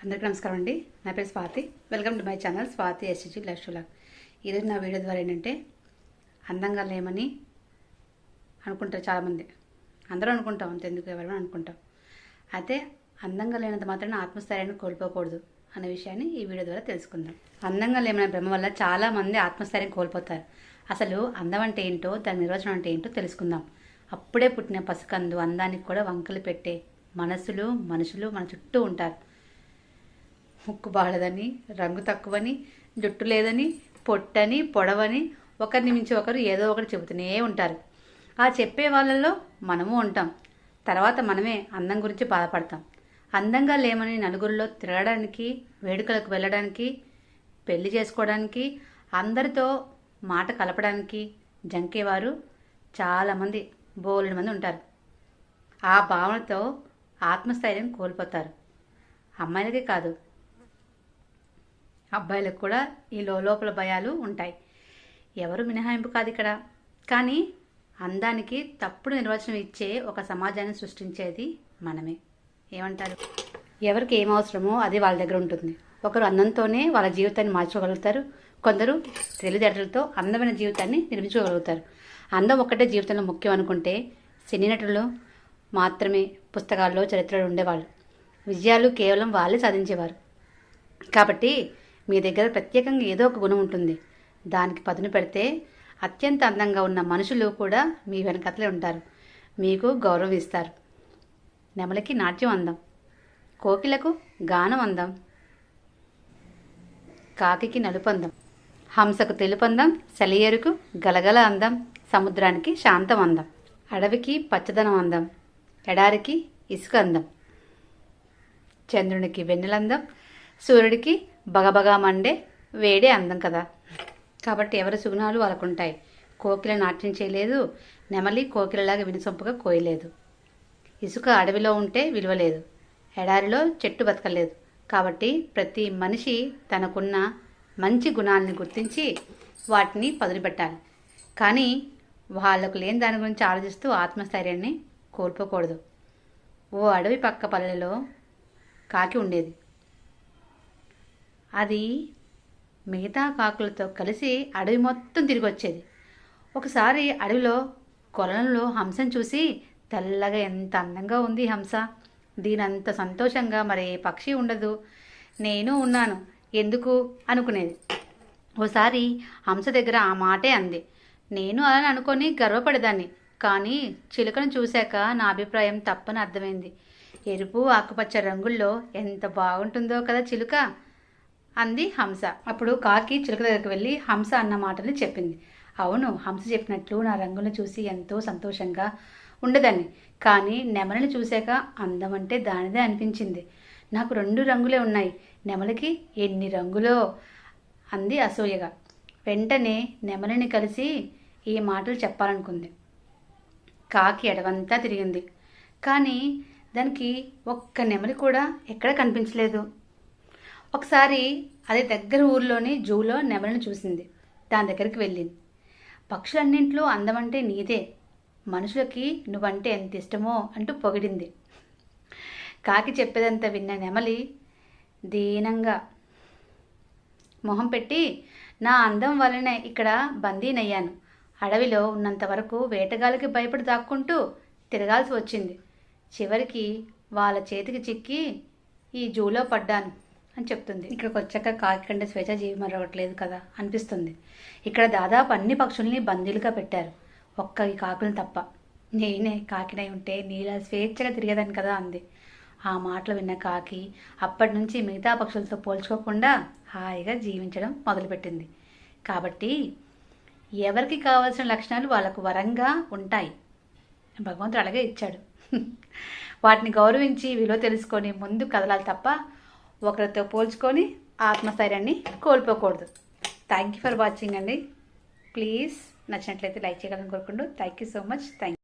అందరికీ నమస్కారం అండి. నా పేరు Swathi. Welcome to my channel Swathi SG life షులాగ్ ఈరోజు నా వీడియో ద్వారా ఏంటంటే అందంగా లేమని అనుకుంటారు చాలామంది. అందరూ అనుకుంటాం అంత ఎందుకు ఎవరైనా అనుకుంటాం. అయితే అందంగా లేనంత మాత్రం ఆత్మస్థైర్యాన్ని కోల్పోకూడదు అనే విషయాన్ని ఈ వీడియో ద్వారా తెలుసుకుందాం. అందంగా లేమనే భ్రమ వల్ల చాలామంది ఆత్మస్థైర్యం కోల్పోతారు. అసలు అందం అంటే ఏంటో దాని నిర్వచనం అంటే ఏంటో తెలుసుకుందాం. అప్పుడే పుట్టిన పసుకందు అందానికి కూడా వంకలు పెట్టే మనసులు మనుషులు మన చుట్టూ ఉంటారు. ముక్కు బాలదని రంగు తక్కువని జుట్టు లేదని పొట్టని పొడవని ఒకరిని మించి ఒకరు ఏదో ఒకటి చెబుతూనే ఉంటారు. ఆ చెప్పే వాళ్ళల్లో మనము ఉంటాం. తర్వాత మనమే అందం గురించి బాధపడతాం. అందంగా లేమని నలుగురిలో తిరగడానికి వేడుకలకు వెళ్ళడానికి పెళ్ళి చేసుకోవడానికి అందరితో మాట కలపడానికి జంకేవారు చాలామంది బోలెడు మంది ఉంటారు. ఆ భావనతో ఆత్మస్థైర్యం కోల్పోతారు. అమ్మాయిలకే కాదు అబ్బాయిలకు కూడా ఈ లోపల భయాలు ఉంటాయి. ఎవరు మినహాయింపు కాదు ఇక్కడ. కానీ అందానికి తప్పుడు నిర్వచనం ఇచ్చే ఒక సమాజాన్ని సృష్టించేది మనమే. ఏమంటారు? ఎవరికి ఏం అవసరమో అది వాళ్ళ దగ్గర ఉంటుంది. ఒకరు అందంతోనే వాళ్ళ జీవితాన్ని మార్చుకోగలుగుతారు. కొందరు తెలివితేటలతో అందమైన జీవితాన్ని నిర్మించుకోగలుగుతారు. అందం ఒక్కటే జీవితంలో ముఖ్యం అనుకుంటే సినీ నటులు మాత్రమే పుస్తకాల్లో చరిత్రలో ఉండేవాళ్ళు. విజయాలు కేవలం వాళ్ళే సాధించేవారు. కాబట్టి మీ దగ్గర ప్రత్యేకంగా ఏదో ఒక గుణం ఉంటుంది. దానికి పదును పెడితే అత్యంత అందంగా ఉన్న మనుషులు కూడా మీ వెనకతలే ఉంటారు. మీకు గౌరవం ఇస్తారు. నెమలికి నాట్యం అందం. కోకిలకు గానం అందం. కాకికి నలుపందం. హంసకు తెలుపు అందం సెలయేరుకు గలగల అందం. సముద్రానికి శాంతం అందం. అడవికి పచ్చదనం అందం. ఎడారికి ఇసుక అందం. చంద్రునికి వెన్నెలందం. సూర్యుడికి బగబగా మండే వేడే అందం కదా. కాబట్టి ఎవరి సుగుణాలు వాళ్ళకుంటాయి. కోకిల నాట్యం చేయలేదు. నెమలి కోకిలలాగా వినసొంపుగా కోయలేదు. ఇసుక అడవిలో ఉంటే విలువలేదు. ఎడారిలో చెట్టు బతకలేదు. కాబట్టి ప్రతి మనిషి తనకున్న మంచి గుణాలని గుర్తించి వాటిని పదులుపెట్టాలి కానీ వాళ్ళకు లేని దాని గురించి ఆలోచిస్తూ ఆత్మస్థైర్యాన్ని కోల్పోకూడదు. ఓ అడవి పక్క పల్లెలో కాకి ఉండేది. అది మిగతా కాకులతో కలిసి అడవి మొత్తం తిరిగి వచ్చేది ఒకసారి అడవిలో కొలంలో హంసను చూసి తెల్లగా ఎంత అందంగా ఉంది హంస. దీనంత సంతోషంగా మరి పక్షి ఉండదు. నేను ఉన్నాను. ఎందుకు? అనుకునేది. ఓసారి హంస దగ్గర ఆ మాటే అంది. నేను అలా అనుకొని గర్వపడేదాన్ని. కానీ చిలుకను చూశాక నా అభిప్రాయం తప్పని అర్థమైంది. ఎరుపు ఆకుపచ్చ రంగుల్లో ఎంత బాగుంటుందో కదా చిలుక. అంది హంస. అప్పుడు కాకి చిలుక దగ్గరికి వెళ్ళి హంస అన్న మాటని చెప్పింది. అవును హంస చెప్పినట్లు నా రంగులను చూసి ఎంతో సంతోషంగా ఉండేదాన్ని. కానీ నెమలిని చూశాక అందం అంటే దానిదే అనిపించింది. నాకు రెండు రంగులే ఉన్నాయి. నెమలికి ఎన్ని రంగులో? అంది అసూయగా. వెంటనే నెమలిని కలిసి ఈ మాటలు చెప్పాలనుకుంది. కాకి ఎడవంతా తిరిగింది. కానీ దానికి ఒక్క నెమలి కూడా ఎక్కడ కనిపించలేదు. ఒకసారి అది దగ్గర ఊర్లోని జూలో నెమలిని చూసింది. దాని దగ్గరికి వెళ్ళింది. పక్షులన్నింటిలో అందమంటే నీదే. మనుషులకి నువ్వంటే ఎంత ఇష్టమో అంటూ పొగిడింది. కాకి చెప్పేదంతా విన్న నెమలి దీనంగా మొహం పెట్టి నా అందం వలనే ఇక్కడ బందీనయ్యాను. అడవిలో ఉన్నంత వరకు వేటగాళ్ళకి భయపడి దాక్కుంటూ తిరగాల్సి వచ్చింది. చివరికి వాళ్ళ చేతికి చిక్కి ఈ జూలో పడ్డాను. అని చెప్తుంది. ఇక్కడికి వచ్చాక కాకి కంటే స్వేచ్ఛ జీవి మరొకట్లేదు కదా అనిపిస్తుంది. ఇక్కడ దాదాపు అన్ని పక్షుల్ని బందీలుగా పెట్టారు. ఒక్క ఈ కాకులను తప్ప. నేనే కాకినై ఉంటే నీలా స్వేచ్ఛగా తిరిగేదాన్ని కదా అంది. ఆ మాటలు విన్న కాకి అప్పటి నుంచి మిగతా పక్షులతో పోల్చుకోకుండా హాయిగా జీవించడం మొదలుపెట్టింది. కాబట్టి ఎవరికి కావాల్సిన లక్షణాలు వాళ్ళకు వరంగా ఉంటాయి. భగవంతుడు అలాగే ఇచ్చాడు. వాటిని గౌరవించి విలువ తెలుసుకొని ముందు కదలాలి తప్ప ఒకరితో పోల్చుకొని ఆత్మస్థైర్యాన్ని కోల్పోకూడదు. థ్యాంక్ యూ ఫర్ వాచింగ్ అండి. ప్లీజ్ నచ్చినట్లయితే లైక్ చేయగలని కోరుకుంటూ. Thank you so much thank